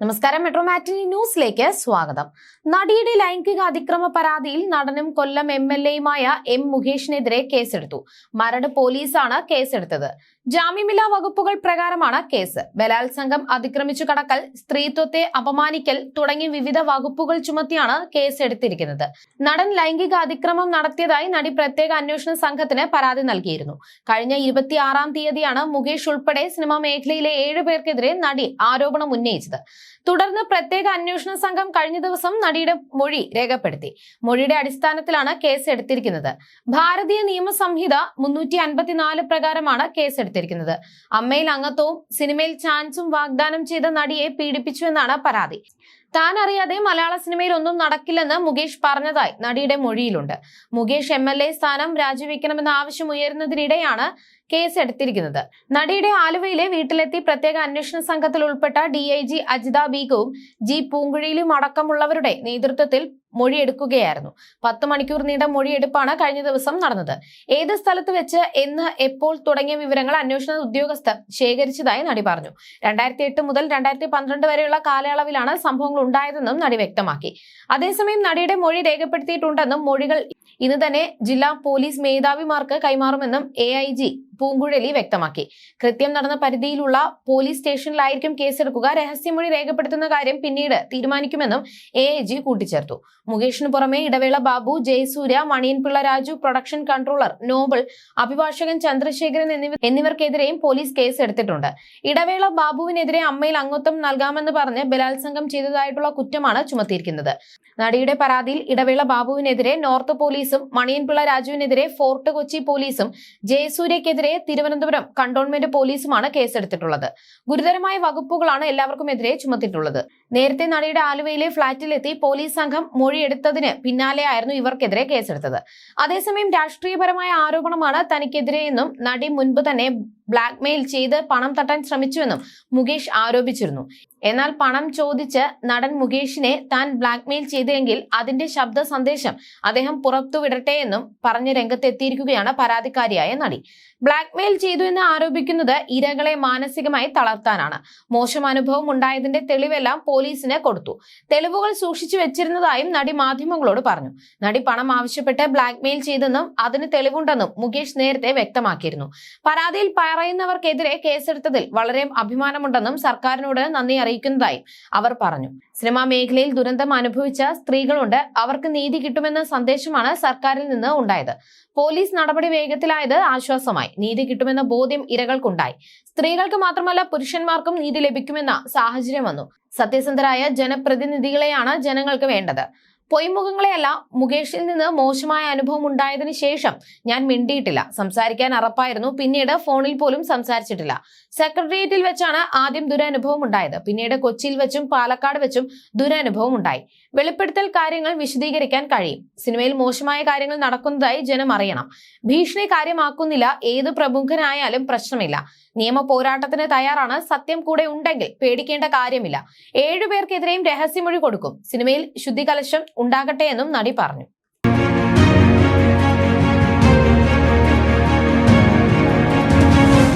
നമസ്കാരം. മെട്രോ മാറ്റിനി ന്യൂസിലേക്ക് സ്വാഗതം. നടിയുടെ ലൈംഗിക അതിക്രമ പരാതിയിൽ നടനും കൊല്ലം എം എൽ എയുമായ എം മുകേഷിനെതിരെ കേസെടുത്തു. മരട് പോലീസാണ് കേസെടുത്തത്. ജാമ്യമില്ലാ വകുപ്പുകൾ പ്രകാരമാണ് കേസ്. ബലാത്സംഗം അതിക്രമിച്ചു കടക്കൽ സ്ത്രീത്വത്തെ അപമാനിക്കൽ തുടങ്ങി വിവിധ വകുപ്പുകൾ ചുമത്തിയാണ് കേസെടുത്തിരിക്കുന്നത്. നടൻ ലൈംഗിക അതിക്രമം നടത്തിയതായി നടി പ്രത്യേക അന്വേഷണ സംഘത്തിന് പരാതി നൽകിയിരുന്നു. കഴിഞ്ഞ ഇരുപത്തിയാറാം തീയതിയാണ് മുകേഷ് ഉൾപ്പെടെ സിനിമാ മേഖലയിലെ ഏഴു പേർക്കെതിരെ നടി ആരോപണം ഉന്നയിച്ചത്. തുടർന്ന് പ്രത്യേക അന്വേഷണ സംഘം കഴിഞ്ഞ ദിവസം നടിയുടെ മൊഴി രേഖപ്പെടുത്തി. മൊഴിയുടെ അടിസ്ഥാനത്തിലാണ് കേസ് എടുത്തിരിക്കുന്നത്. ഭാരതീയ നിയമസംഹിത മുന്നൂറ്റി അൻപത്തിനാല് പ്രകാരമാണ് കേസ് എടുത്തിരിക്കുന്നത്. അമ്മയിൽ അംഗത്വവും സിനിമയിൽ ചാൻസും വാഗ്ദാനം ചെയ്ത നടിയെ പീഡിപ്പിച്ചുവെന്നാണ് പരാതി. താൻ അറിയാതെ മലയാള സിനിമയിൽ ഒന്നും നടക്കില്ലെന്ന് മുകേഷ് പറഞ്ഞതായി നടിയുടെ മൊഴിയിലുണ്ട്. മുകേഷ് എം എൽ എ സ്ഥാനം രാജിവെക്കണമെന്ന ആവശ്യം ഉയരുന്നതിനിടെയാണ് കേസ് എടുത്തിരിക്കുന്നത്. നടിയുടെ ആലുവയിലെ വീട്ടിലെത്തി പ്രത്യേക അന്വേഷണ സംഘത്തിൽ ഉൾപ്പെട്ട ഡി ഐ ജി അജിത ബീഗവും ജി പൂങ്കുഴിയിലും അടക്കമുള്ളവരുടെ നേതൃത്വത്തിൽ മൊഴിയെടുക്കുകയായിരുന്നു. പത്ത് മണിക്കൂർ നീണ്ട മൊഴിയെടുപ്പാണ് കഴിഞ്ഞ ദിവസം നടന്നത്. ഏത് സ്ഥലത്ത് വെച്ച് എന്ന് എപ്പോൾ തുടങ്ങിയ വിവരങ്ങൾ അന്വേഷണ ഉദ്യോഗസ്ഥർ ശേഖരിച്ചതായി നടി പറഞ്ഞു. രണ്ടായിരത്തി എട്ട് മുതൽ രണ്ടായിരത്തി പന്ത്രണ്ട് വരെയുള്ള കാലയളവിലാണ് സംഭവങ്ങൾ ഉണ്ടായതെന്നും നടി വ്യക്തമാക്കി. അതേസമയം നടിയുടെ മൊഴി രേഖപ്പെടുത്തിയിട്ടുണ്ടെന്നും മൊഴികൾ ഇന്ന് തന്നെ ജില്ലാ പോലീസ് മേധാവിമാർക്ക് കൈമാറുമെന്നും എ പൂങ്കുഴലി വ്യക്തമാക്കി. കൃത്യം നടന്ന പരിധിയിലുള്ള പോലീസ് സ്റ്റേഷനിലായിരിക്കും കേസെടുക്കുക. രഹസ്യമൊഴി രേഖപ്പെടുത്തുന്ന കാര്യം പിന്നീട് തീരുമാനിക്കുമെന്നും എ എ ജി കൂട്ടിച്ചേർത്തു. മുകേഷിന് പുറമെ ഇടവേള ബാബു ജയസൂര്യ മണിയൻപിള്ള രാജു പ്രൊഡക്ഷൻ കൺട്രോളർ നോബിൾ അഭിഭാഷകൻ ചന്ദ്രശേഖരൻ എന്നിവർ എന്നിവർക്കെതിരെയും പോലീസ് കേസ് എടുത്തിട്ടുണ്ട് ഇടവേള ബാബുവിനെതിരെ അമ്മയിൽ അംഗത്വം നൽകാമെന്ന് പറഞ്ഞ് ബലാത്സംഗം ചെയ്തതായിട്ടുള്ള കുറ്റമാണ് ചുമത്തിയിരിക്കുന്നത്. നടിയുടെ പരാതിയിൽ ഇടവേള ബാബുവിനെതിരെ നോർത്ത് പോലീസും മണിയൻപിള്ള രാജുവിനെതിരെ ഫോർട്ട് കൊച്ചി പോലീസും ജയസൂര്യക്കെതിരെ തിരുവനന്തപുരം കണ്ടോൺമെന്റ് പോലീസുമാണ് കേസെടുത്തിട്ടുള്ളത്. ഗുരുതരമായ വകുപ്പുകളാണ് എല്ലാവർക്കുമെതിരെ ചുമത്തിയിട്ടുള്ളത്. നേരത്തെ നടിയുടെ ആലുവയിലെ ഫ്ളാറ്റിലെത്തി പോലീസ് സംഘം മൊഴിയെടുത്തതിന് പിന്നാലെയായിരുന്നു ഇവർക്കെതിരെ കേസെടുത്തത്. അതേസമയം രാഷ്ട്രീയപരമായ ആരോപണമാണ് തനിക്കെതിരെയെന്നും നടി മുൻപ് തന്നെ ബ്ലാക്ക്മെയിൽ ചെയ്ത് പണം തട്ടാൻ ശ്രമിച്ചുവെന്നും മുകേഷ് ആരോപിച്ചിരുന്നു. എന്നാൽ പണം ചോദിച്ച് നടൻ മുകേഷിനെ താൻ ബ്ലാക്ക്മെയിൽ ചെയ്തെങ്കിൽ അതിന്റെ ശബ്ദ സന്ദേശം അദ്ദേഹം പുറത്തുവിടട്ടെ എന്നും പറഞ്ഞ് രംഗത്തെത്തിയിരിക്കുകയാണ് പരാതിക്കാരിയായ നടി. ബ്ലാക്ക്മെയിൽ ചെയ്തു എന്ന് ആരോപിക്കുന്നത് ഇരകളെ മാനസികമായി തളർത്താനാണ്. മോശം അനുഭവം ഉണ്ടായതിന്റെ തെളിവെല്ലാം പോലീസിന് കൊടുത്തു. തെളിവുകൾ സൂക്ഷിച്ചു വെച്ചിരുന്നതായും നടി മാധ്യമങ്ങളോട് പറഞ്ഞു. നടി പണം ആവശ്യപ്പെട്ട് ബ്ലാക്ക്മെയിൽ ചെയ്തെന്നും അതിന് തെളിവുണ്ടെന്നും മുകേഷ് നേരത്തെ വ്യക്തമാക്കിയിരുന്നു. പരാതിയിൽ പറയുന്നവർക്കെതിരെ കേസെടുത്തതിൽ വളരെ അഭിമാനമുണ്ടെന്നും സർക്കാരിനോട് നന്ദി അറിയിക്കുന്നതായും അവർ പറഞ്ഞു. സിനിമാ മേഖലയിൽ ദുരന്തം അനുഭവിച്ച സ്ത്രീകളുണ്ട്. അവർക്ക് നീതി കിട്ടുമെന്ന സന്ദേശമാണ് സർക്കാരിൽ നിന്ന് ഉണ്ടായത്. പോലീസ് നടപടി വേഗത്തിലായത് ആശ്വാസമായി. നീതി കിട്ടുമെന്ന ബോധ്യം ഇരകൾക്കുണ്ടായി. സ്ത്രീകൾക്ക് മാത്രമല്ല പുരുഷന്മാർക്കും നീതി ലഭിക്കുമെന്ന സാഹചര്യം വന്നു. സത്യസന്ധരായ ജനപ്രതിനിധികളെയാണ് ജനങ്ങൾക്ക് വേണ്ടത്. പൊയ്മുഖങ്ങളെയല്ല മുകേഷിൽ നിന്ന് മോശമായ അനുഭവം ഉണ്ടായതിനു ശേഷം ഞാൻ മിണ്ടിയിട്ടില്ല. സംസാരിക്കാൻ അറപ്പായിരുന്നു. പിന്നീട് ഫോണിൽ പോലും സംസാരിച്ചിട്ടില്ല. സെക്രട്ടേറിയറ്റിൽ വെച്ചാണ് ആദ്യം ദുരനുഭവം ഉണ്ടായത്. പിന്നീട് കൊച്ചിയിൽ വെച്ചും പാലക്കാട് വെച്ചും ദുരനുഭവം ഉണ്ടായി. വെളിപ്പെടുത്തൽ കാര്യങ്ങൾ വിശദീകരിക്കാൻ കഴിയും. സിനിമയിൽ മോശമായ കാര്യങ്ങൾ നടക്കുന്നതായി ജനം അറിയണം. ഭീഷണി കാര്യമാക്കുന്നില്ല. ഏത് പ്രമുഖനായാലും പ്രശ്നമില്ല. നിയമ പോരാട്ടത്തിന് തയ്യാറാണ്. സത്യം കൂടെ ഉണ്ടെങ്കിൽ പേടിക്കേണ്ട കാര്യമില്ല. ഏഴുപേർക്കെതിരെയും രഹസ്യമൊഴി കൊടുക്കും. സിനിമയിൽ ശുദ്ധികലശം ഉണ്ടാകട്ടെ എന്നും നടി പറഞ്ഞു